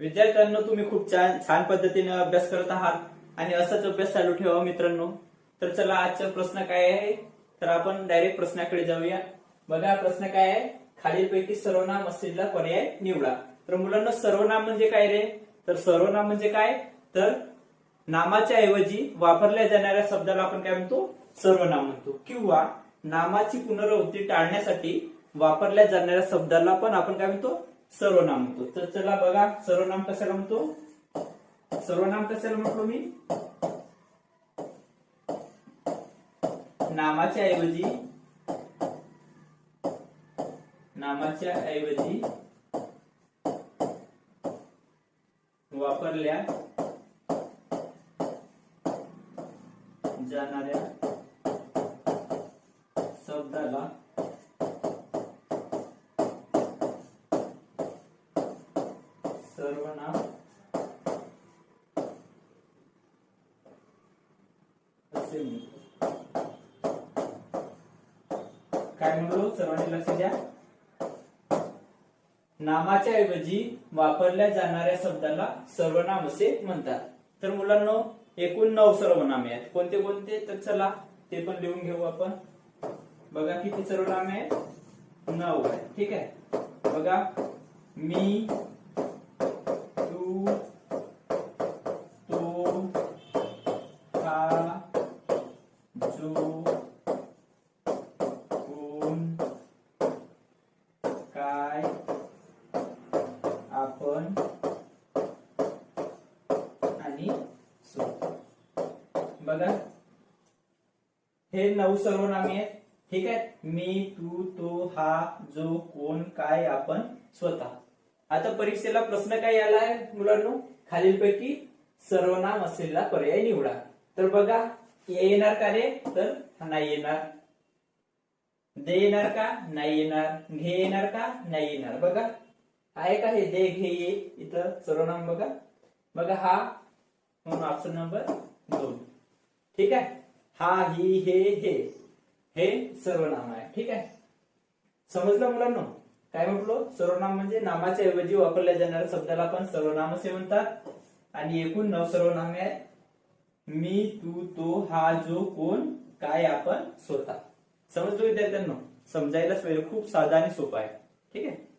विद्यार्थ्यांना तुम्ही खूप छान छान पद्धतीने अभ्यास करत आहात आणि असाच अभ्यास चालू ठेवा मित्रांनो. तर चला आजचा प्रश्न काय आहे? तर आपण डायरेक्ट प्रश्नाकडे जाऊया. बघा प्रश्न काय आहे? खालीलपैकी सर्वनाम असलेला पर्याय निवडा. तर मुलांना सर्वनाम म्हणजे काय रे? तर सर्वनाम म्हणजे काय? तर नामाच्या ऐवजी वापरल्या जाणाऱ्या शब्दाला आपण काय म्हणतो? सर्वनाम म्हणतो. किंवा नामाची पुनरावृत्ती टाळण्यासाठी वापरल्या जाणाऱ्या शब्दाला पण आपण काय म्हणतो? सर्वनाम म्हणतो. तर चला बघा सर्वनाम कशाला म्हणतो? सर्वनाम कशाला म्हटलो मी? नामाच्या ऐवजी नामाच्या ऐवजी वापरल्या जाणाऱ्या शब्दाला सर्वनाम असे म्हणतो काय म्हणलो सर्वांनी लक्ष द्या. नामाच्या ऐवजी वापरल्या जाणाऱ्या शब्दाला सर्वनाम असे म्हणतात. तर मुलांना एकूण नऊ सर्वनामे आहेत. कोणते कोणते? तर चला ते पण लिहून घेऊ आपण. बघा किती सर्वनामे आहेत. नऊ आहे ठीक आहे? बघा. मी तो का जो कोण काय आपण आणि सो बघा हे नऊ सर्वनामे आहेत. ठीक आहे? मी तू तो हा जो कोण काय आपण स्वतः. आता परीक्षेला प्रश्न काय आला आहे मुलांनो? खालीलपैकी सर्वनाम असलेला पर्याय निवडा. तर बघा येणार का रे? तर नाही येणार. दे येणार का? नाही येणार. घे येणार का? नाही येणार. बघा. आहे का हे? दे घे ये. इथं सर्वनाम बघा. बघा हा. म्हणून ऑप्शन नंबर दोन. ठीक आहे? हा ही हे हे. हे सर्वनाम आहे. ठीक आहे? समजलं मुलांना? काय म्हटलो? सर्वनाम म्हणजे नामाच्या ऐवजी वापरल्या जाणाऱ्या शब्दाला आपण सर्वनाम असे म्हणतात. आणि एकूण नऊ सर्वनामे आहे मी तू तो हा जो कोण काय आपण स्वतः. समजतो विद्यार्थ्यांना? समजायला खूप साधा आणि सोपा आहे. ठीक आहे?